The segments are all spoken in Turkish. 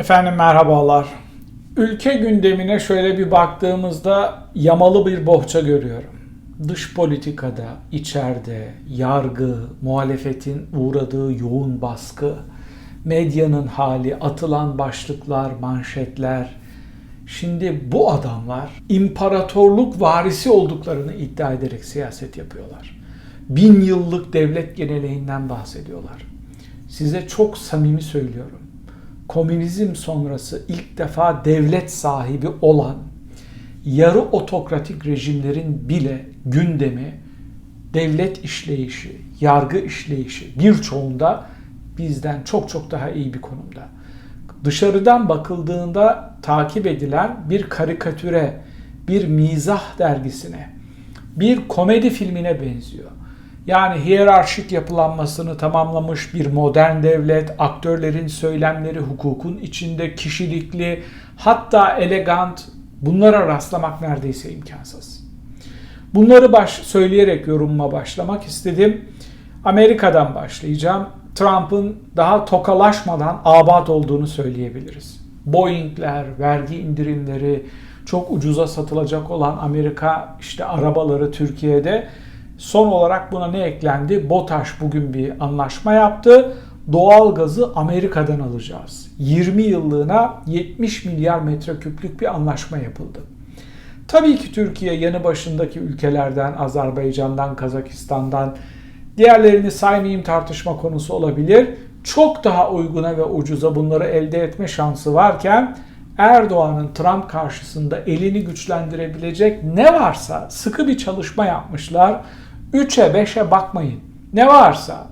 Efendim merhabalar. Ülke gündemine şöyle bir baktığımızda yamalı bir bohça görüyorum. Dış politikada, içeride, yargı, muhalefetin uğradığı yoğun baskı, medyanın hali, atılan başlıklar, manşetler. Şimdi bu adamlar imparatorluk varisi olduklarını iddia ederek siyaset yapıyorlar. Bin yıllık devlet geneleğinden bahsediyorlar. Size çok samimi söylüyorum komünizm sonrası ilk defa devlet sahibi olan yarı otokratik rejimlerin bile gündemi devlet işleyişi, yargı işleyişi birçoğunda bizden çok çok daha iyi bir konumda. Dışarıdan bakıldığında takip edilen bir karikatüre, bir mizah dergisine, bir komedi filmine benziyor. Yani hiyerarşik yapılanmasını tamamlamış bir modern devlet, aktörlerin söylemleri hukukun içinde kişilikli, hatta elegant, bunlara rastlamak neredeyse imkansız. Bunları baş, söyleyerek yorumuma başlamak istedim. Amerika'dan başlayacağım. Trump'ın daha tokalaşmadan abat olduğunu söyleyebiliriz. Boeing'ler, vergi indirimleri, çok ucuza satılacak olan Amerika işte arabaları Türkiye'de Son olarak buna ne eklendi? BOTAŞ bugün bir anlaşma yaptı. Doğal gazı Amerika'dan alacağız. 20 yıllığına 70 milyar metreküplük bir anlaşma yapıldı. Tabii ki Türkiye yanı başındaki ülkelerden, Azerbaycan'dan, Kazakistan'dan, diğerlerini saymayayım tartışma konusu olabilir. Çok daha uyguna ve ucuza bunları elde etme şansı varken Erdoğan'ın Trump karşısında elini güçlendirebilecek ne varsa sıkı bir çalışma yapmışlar 3'e 5'e bakmayın. Ne varsa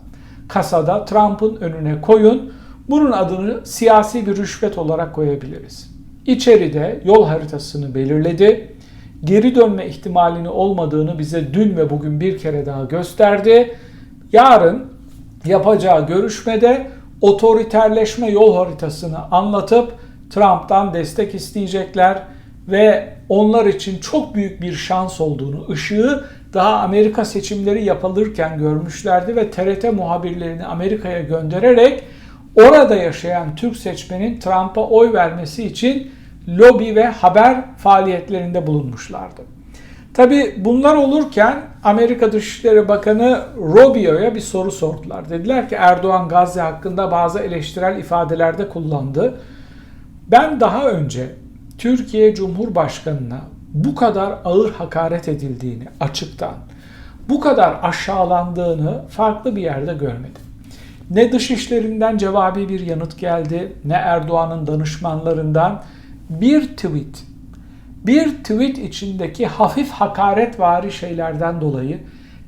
kasada Trump'ın önüne koyun. Bunun adını siyasi bir rüşvet olarak koyabiliriz. İçeride yol haritasını belirledi. Geri dönme ihtimalini olmadığını bize dün ve bugün bir kere daha gösterdi. Yarın yapacağı görüşmede otoriterleşme yol haritasını anlatıp Trump'tan destek isteyecekler ve onlar için çok büyük bir şans olduğunu, ışığı daha Amerika seçimleri yapılırken görmüşlerdi ve TRT muhabirlerini Amerika'ya göndererek orada yaşayan Türk seçmenin Trump'a oy vermesi için lobi ve haber faaliyetlerinde bulunmuşlardı. Tabi bunlar olurken Amerika Dışişleri Bakanı Rubio'ya bir soru sordular. Dediler ki Erdoğan Gazze hakkında bazı eleştirel ifadelerde kullandı. Ben daha önce Türkiye Cumhurbaşkanı'na bu kadar ağır hakaret edildiğini açıktan, bu kadar aşağılandığını farklı bir yerde görmedim. Ne dışişlerinden cevabi bir yanıt geldi, ne Erdoğan'ın danışmanlarından bir tweet, bir tweet içindeki hafif hakaretvari şeylerden dolayı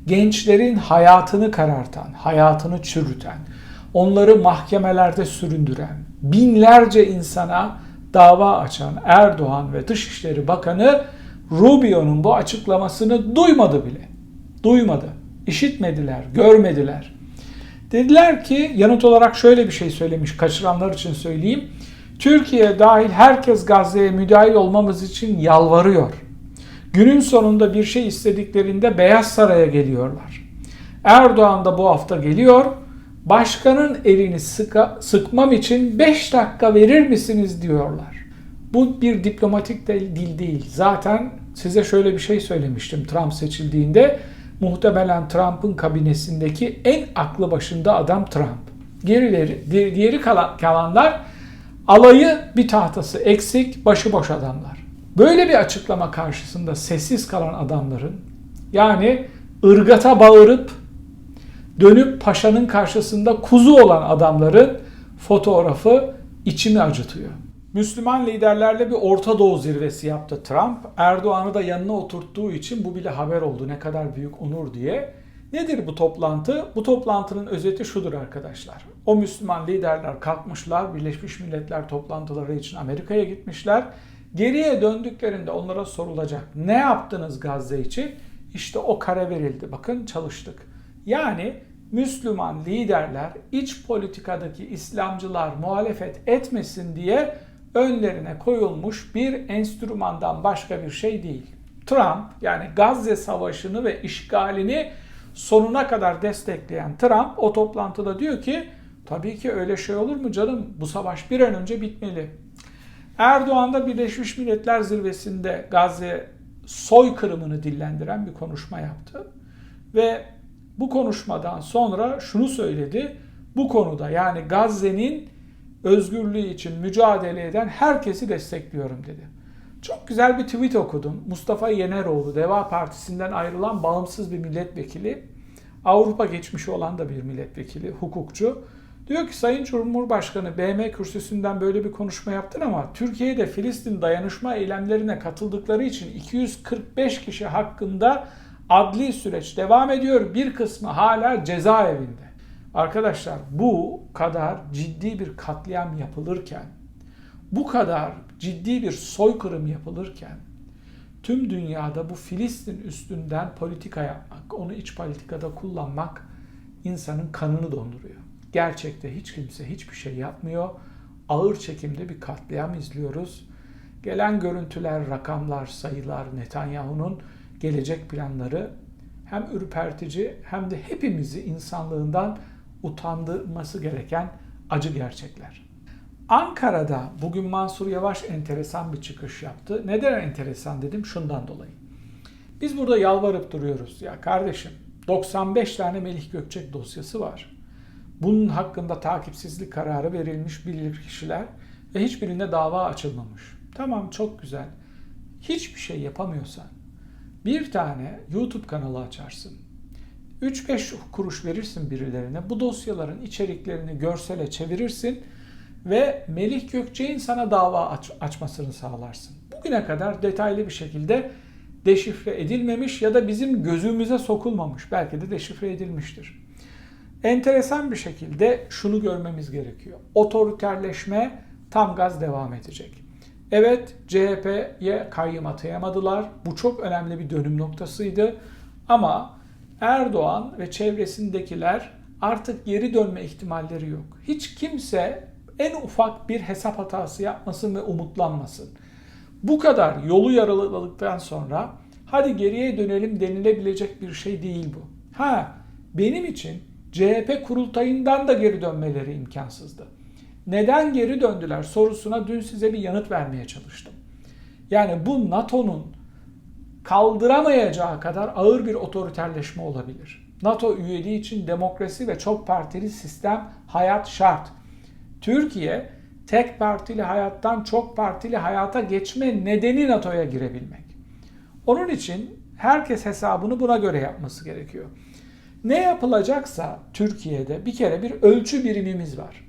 gençlerin hayatını karartan, hayatını çürüten, onları mahkemelerde süründüren, binlerce insana dava açan Erdoğan ve Dışişleri Bakanı Rubio'nun bu açıklamasını duymadı bile. Duymadı. İşitmediler, görmediler. Dediler ki yanıt olarak şöyle bir şey söylemiş kaçıranlar için söyleyeyim. Türkiye dahil herkes Gazze'ye müdahil olmamız için yalvarıyor. Günün sonunda bir şey istediklerinde Beyaz Saray'a geliyorlar. Erdoğan da bu hafta geliyor. Başkanın elini sıka, sıkmam için 5 dakika verir misiniz diyorlar. Bu bir diplomatik dil değil. Zaten size şöyle bir şey söylemiştim Trump seçildiğinde. Muhtemelen Trump'ın kabinesindeki en aklı başında adam Trump. Gerileri, diğeri kalanlar alayı bir tahtası eksik, başıboş adamlar. Böyle bir açıklama karşısında sessiz kalan adamların yani ırgata bağırıp dönüp paşanın karşısında kuzu olan adamların fotoğrafı içimi acıtıyor. Müslüman liderlerle bir Orta Doğu zirvesi yaptı Trump. Erdoğan'ı da yanına oturttuğu için bu bile haber oldu ne kadar büyük onur diye. Nedir bu toplantı? Bu toplantının özeti şudur arkadaşlar. O Müslüman liderler kalkmışlar, Birleşmiş Milletler toplantıları için Amerika'ya gitmişler. Geriye döndüklerinde onlara sorulacak. Ne yaptınız Gazze için? İşte o kare verildi. Bakın çalıştık. Yani Müslüman liderler iç politikadaki İslamcılar muhalefet etmesin diye önlerine koyulmuş bir enstrümandan başka bir şey değil. Trump yani Gazze Savaşı'nı ve işgalini sonuna kadar destekleyen Trump o toplantıda diyor ki Tabii ki öyle şey olur mu canım? Bu savaş bir an önce bitmeli. Erdoğan da Birleşmiş Milletler Zirvesi'nde Gazze soykırımını dillendiren bir konuşma yaptı. Ve bu konuşmadan sonra şunu söyledi. Bu konuda yani Gazze'nin özgürlüğü için mücadele eden herkesi destekliyorum dedi. Çok güzel bir tweet okudum. Mustafa Yeneroğlu, Deva Partisi'nden ayrılan bağımsız bir milletvekili. Avrupa geçmişi olan da bir milletvekili, hukukçu. Diyor ki Sayın Cumhurbaşkanı BM kürsüsünden böyle bir konuşma yaptın ama Türkiye'de Filistin dayanışma eylemlerine katıldıkları için 245 kişi hakkında adli süreç devam ediyor. Bir kısmı hala cezaevinde. Arkadaşlar bu kadar ciddi bir katliam yapılırken, bu kadar ciddi bir soykırım yapılırken tüm dünyada bu Filistin üstünden politika yapmak, onu iç politikada kullanmak insanın kanını donduruyor. Gerçekte hiç kimse hiçbir şey yapmıyor. Ağır çekimde bir katliam izliyoruz. Gelen görüntüler, rakamlar, sayılar, Netanyahu'nun gelecek planları hem ürpertici hem de hepimizi insanlığından utandırması gereken acı gerçekler. Ankara'da bugün Mansur Yavaş enteresan bir çıkış yaptı. Neden enteresan dedim? Şundan dolayı. Biz burada yalvarıp duruyoruz. Ya kardeşim 95 tane Melih Gökçek dosyası var. Bunun hakkında takipsizlik kararı verilmiş bilir kişiler ve hiçbirinde dava açılmamış. Tamam çok güzel. Hiçbir şey yapamıyorsan bir tane YouTube kanalı açarsın. 3-5 kuruş verirsin birilerine. Bu dosyaların içeriklerini görsele çevirirsin ve Melih Gökçe'nin sana dava aç, açmasını sağlarsın. Bugüne kadar detaylı bir şekilde deşifre edilmemiş ya da bizim gözümüze sokulmamış. Belki de deşifre edilmiştir. Enteresan bir şekilde şunu görmemiz gerekiyor. Otoriterleşme tam gaz devam edecek. Evet CHP'ye kayyım atayamadılar. Bu çok önemli bir dönüm noktasıydı. Ama Erdoğan ve çevresindekiler artık geri dönme ihtimalleri yok. Hiç kimse en ufak bir hesap hatası yapmasın ve umutlanmasın. Bu kadar yolu yaraladıktan sonra hadi geriye dönelim denilebilecek bir şey değil bu. Ha benim için CHP kurultayından da geri dönmeleri imkansızdı. Neden geri döndüler sorusuna dün size bir yanıt vermeye çalıştım. Yani bu NATO'nun kaldıramayacağı kadar ağır bir otoriterleşme olabilir. NATO üyeliği için demokrasi ve çok partili sistem hayat şart. Türkiye tek partili hayattan çok partili hayata geçme nedeni NATO'ya girebilmek. Onun için herkes hesabını buna göre yapması gerekiyor. Ne yapılacaksa Türkiye'de bir kere bir ölçü birimimiz var.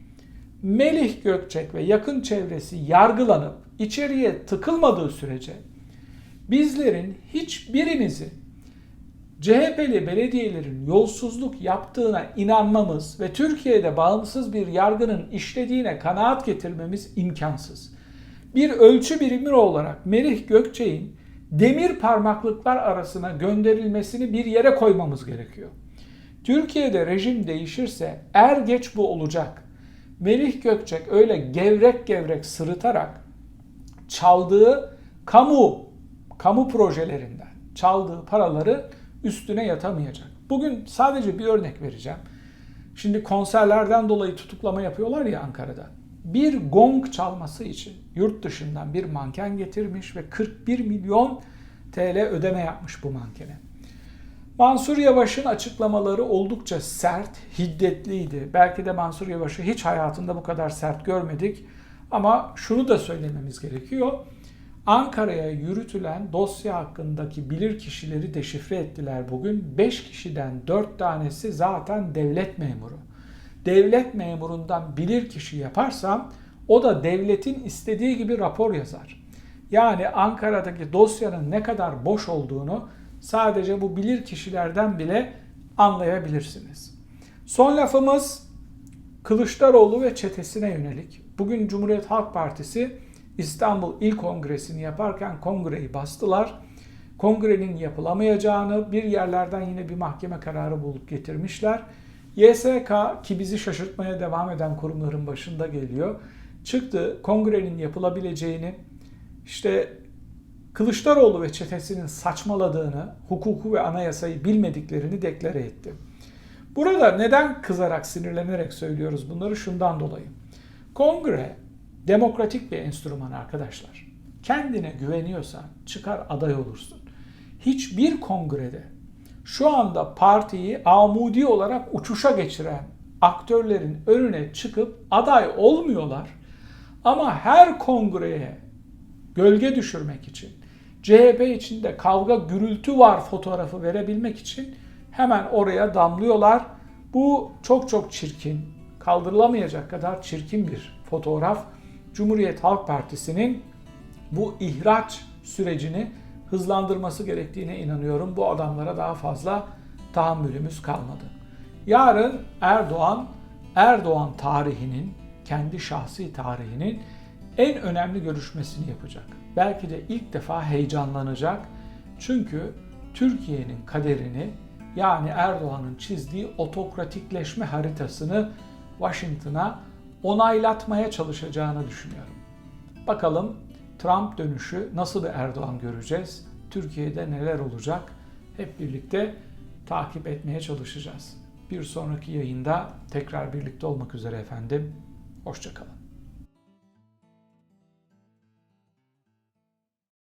Melih Gökçek ve yakın çevresi yargılanıp içeriye tıkılmadığı sürece bizlerin hiçbirimizi CHP'li belediyelerin yolsuzluk yaptığına inanmamız ve Türkiye'de bağımsız bir yargının işlediğine kanaat getirmemiz imkansız. Bir ölçü birimi olarak Melih Gökçek'in demir parmaklıklar arasına gönderilmesini bir yere koymamız gerekiyor. Türkiye'de rejim değişirse er geç bu olacak. Melih Gökçek öyle gevrek gevrek sırıtarak çaldığı kamu kamu projelerinden çaldığı paraları üstüne yatamayacak. Bugün sadece bir örnek vereceğim. Şimdi konserlerden dolayı tutuklama yapıyorlar ya Ankara'da. Bir gong çalması için yurt dışından bir manken getirmiş ve 41 milyon TL ödeme yapmış bu mankene. Mansur Yavaş'ın açıklamaları oldukça sert, hiddetliydi. Belki de Mansur Yavaş'ı hiç hayatında bu kadar sert görmedik. Ama şunu da söylememiz gerekiyor. Ankara'ya yürütülen dosya hakkındaki bilir kişileri deşifre ettiler bugün. 5 kişiden 4 tanesi zaten devlet memuru. Devlet memurundan bilir kişi yaparsam o da devletin istediği gibi rapor yazar. Yani Ankara'daki dosyanın ne kadar boş olduğunu sadece bu bilir kişilerden bile anlayabilirsiniz. Son lafımız Kılıçdaroğlu ve çetesine yönelik. Bugün Cumhuriyet Halk Partisi İstanbul İl Kongresi'ni yaparken kongreyi bastılar. Kongrenin yapılamayacağını bir yerlerden yine bir mahkeme kararı bulup getirmişler. YSK ki bizi şaşırtmaya devam eden kurumların başında geliyor. Çıktı kongrenin yapılabileceğini işte Kılıçdaroğlu ve çetesinin saçmaladığını, hukuku ve anayasayı bilmediklerini deklare etti. Burada neden kızarak, sinirlenerek söylüyoruz bunları şundan dolayı. Kongre demokratik bir enstrüman arkadaşlar. Kendine güveniyorsan çıkar aday olursun. Hiçbir kongrede şu anda partiyi amudi olarak uçuşa geçiren aktörlerin önüne çıkıp aday olmuyorlar. Ama her kongreye gölge düşürmek için, CHP içinde kavga gürültü var fotoğrafı verebilmek için hemen oraya damlıyorlar. Bu çok çok çirkin, kaldırılamayacak kadar çirkin bir fotoğraf. Cumhuriyet Halk Partisi'nin bu ihraç sürecini hızlandırması gerektiğine inanıyorum. Bu adamlara daha fazla tahammülümüz kalmadı. Yarın Erdoğan, Erdoğan tarihinin, kendi şahsi tarihinin en önemli görüşmesini yapacak. Belki de ilk defa heyecanlanacak. Çünkü Türkiye'nin kaderini yani Erdoğan'ın çizdiği otokratikleşme haritasını Washington'a onaylatmaya çalışacağını düşünüyorum. Bakalım Trump dönüşü nasıl bir Erdoğan göreceğiz? Türkiye'de neler olacak? Hep birlikte takip etmeye çalışacağız. Bir sonraki yayında tekrar birlikte olmak üzere efendim. Hoşçakalın.